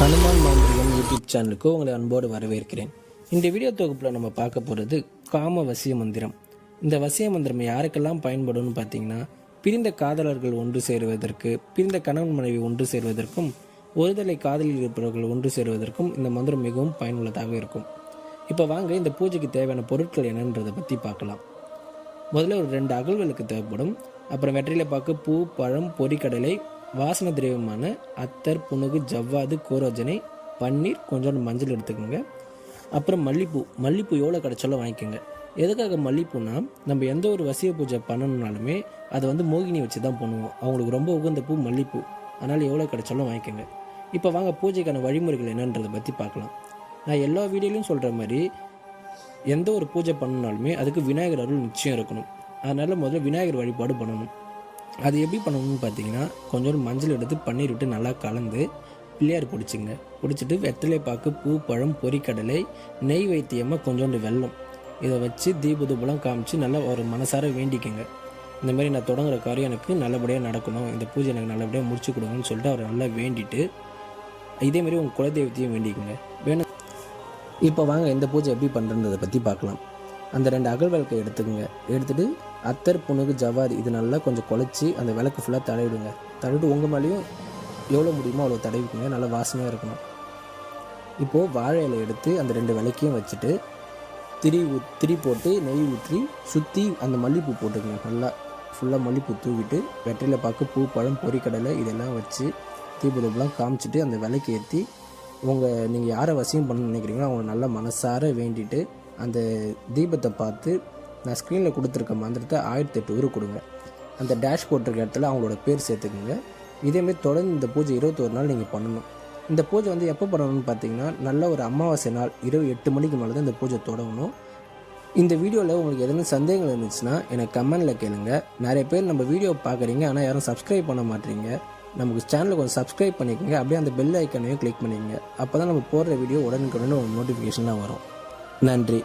ஹனுமான் மாந்திரிகம் யூடியூப் சேனலுக்கு உங்களை அன்போடு வரவேற்கிறேன். இந்த வீடியோ தொகுப்பில் நம்ம பார்க்க போகிறது காம வசிய மந்திரம். இந்த வசிய மந்திரம் யாருக்கெல்லாம் பயன்படும்னு பார்த்தீங்கன்னா பிரிந்த காதலர்கள் ஒன்று சேருவதற்கு பிரிந்த கணவன் மனைவி ஒன்று சேருவதற்கும் ஒருதலை காதலில் இருப்பவர்கள் ஒன்று சேருவதற்கும் இந்த மந்திரம் மிகவும் பயனுள்ளதாக இருக்கும். இப்போ வாங்க இந்த பூஜைக்கு தேவையான பொருட்கள் என்னன்றதை பற்றி பார்க்கலாம். முதல்ல ஒரு ரெண்டு அகல்களுக்கு தேவைப்படும். அப்புறம் வெற்றிலை பாக்கு பூ பழம் பொறிக்கடலை வாசன திரவியமான அத்தர் புனுகு ஜவ்வாது கோரோஜனை பன்னீர் கொஞ்சோண்டு மஞ்சள் எடுத்துக்கோங்க. அப்புறம் மல்லிப்பூ மல்லிப்பூ எவ்வளோ கிடைச்சாலும் வாங்கிக்கோங்க. எதுக்காக மல்லிப்பூனா நம்ம எந்த ஒரு வசிய பூஜை பண்ணணும்னாலுமே அதை வந்து மோகினி வச்சு தான் பண்ணுவோம். அவங்களுக்கு ரொம்ப உகந்த பூ மல்லிப்பூ. அதனால் எவ்வளோ கிடைச்சாலும் வாங்கிக்கோங்க. இப்போ வாங்க பூஜைக்கான வழிமுறைகள் என்னன்றதை பற்றி பார்க்கலாம். நான் எல்லா வீடியோலையும் சொல்கிற மாதிரி எந்த ஒரு பூஜை பண்ணணுனாலுமே அதுக்கு விநாயகர் அருள் நிச்சயம் இருக்கணும். அதனால் முதல்ல விநாயகர் வழிபாடு பண்ணணும். அது எப்படி பண்ணணும்னு பார்த்தீங்கன்னா கொஞ்சோண்டு மஞ்சள் எடுத்து பன்னீர் விட்டு நல்லா கலந்து பிள்ளையார் பிடிச்சிங்க பிடிச்சிட்டு வெத்தலை பாக்கு பூ பழம் பொரிக்கடலை நெய் வைத்தியமாக கொஞ்சோண்டு வெல்லம். இதை வச்சு தீபதூபலாம் காமிச்சு நல்லா ஒரு மனசார வேண்டிக்கங்க. இந்த மாதிரி நான் தொடங்குற காரியம் எனக்கு நல்லபடியாக நடக்கணும். இந்த பூஜை எனக்கு நல்லபடியாக முடிச்சு கொடுங்கன்னு சொல்லிட்டு அவரை நல்லா வேண்டிட்டு இதேமாதிரி உங்கள் குலதெய்வத்தையும் வேண்டிக்கோங்க. வேணும். இப்போ வாங்க இந்த பூஜை எப்படி பண்ணுறதை பற்றி பார்க்கலாம். அந்த ரெண்டு அகல் விளக்கை எடுத்துக்கோங்க. எடுத்துகிட்டு அத்தர் புனுகு ஜவாது இது நல்லா கொஞ்சம் குழச்சி அந்த விளக்கு ஃபுல்லாக தடவிடுங்க. தடவிட்டு உங்கள் மேலேயும் எவ்வளோ முடியுமோ அவ்வளோ தடவிக்குங்க. நல்லா வாசனையாக இருக்கணும். இப்போது வாழை இலை எடுத்து அந்த ரெண்டு விளக்கையும் வச்சுட்டு திரி ஊ- திரி போட்டு நெய் ஊற்றி சுற்றி அந்த மல்லிப்பூ போட்டுக்கங்க. நல்லா ஃபுல்லாக மல்லிப்பூ தூவிட்டு வெற்றில பார்க்க பூ பழம் பொரிக்கடலை இதெல்லாம் வச்சு தீபதூபெலாம் காமிச்சிட்டு அந்த விலைக்கு ஏற்றி உங்கள் நீங்கள் யாரை வசியம் பண்ண நினைக்கிறீங்களோ அவங்க நல்லா மனசார வேண்டிட்டு அந்த தீபத்தை பார்த்து நான் ஸ்க்ரீனில் கொடுத்துருக்க மந்திரத்தை ஆயிரத்தி எட்டு ஊர் கொடுங்க. அந்த டேஷ் போட்டிருக்க இடத்துல அவங்களோட பேர் சேர்த்துக்குங்க. இதேமாரி தொடர்ந்து இந்த பூஜை இருபத்தொரு நாள் நீங்கள் பண்ணணும். இந்த பூஜை வந்து எப்போ பண்ணணும்னு பார்த்தீங்கன்னா நல்ல ஒரு அமாவாசை நாள் இரவு எட்டு மணிக்கு மேலே தான் இந்த பூஜை தொடங்கணும். இந்த வீடியோவில் உங்களுக்கு எதுவும் சந்தேகங்கள் இருந்துச்சுன்னா எனக்கு கமெண்டில் கேளுங்க. நிறைய பேர் நம்ம வீடியோ பார்க்குறீங்க ஆனால் யாரும் சப்ஸ்கிரைப் பண்ண மாட்டீங்க. நமக்கு சேனலை கொஞ்சம் சப்ஸ்கிரைப் பண்ணிக்கோங்க. அப்படியே அந்த பெல் ஐக்கனையும் கிளிக் பண்ணிக்கங்க. அப்போ தான் நம்ம போடுற வீடியோ உடனுக்குடனே ஒரு நோட்டிஃபிகேஷனாக வரும். நன்றி.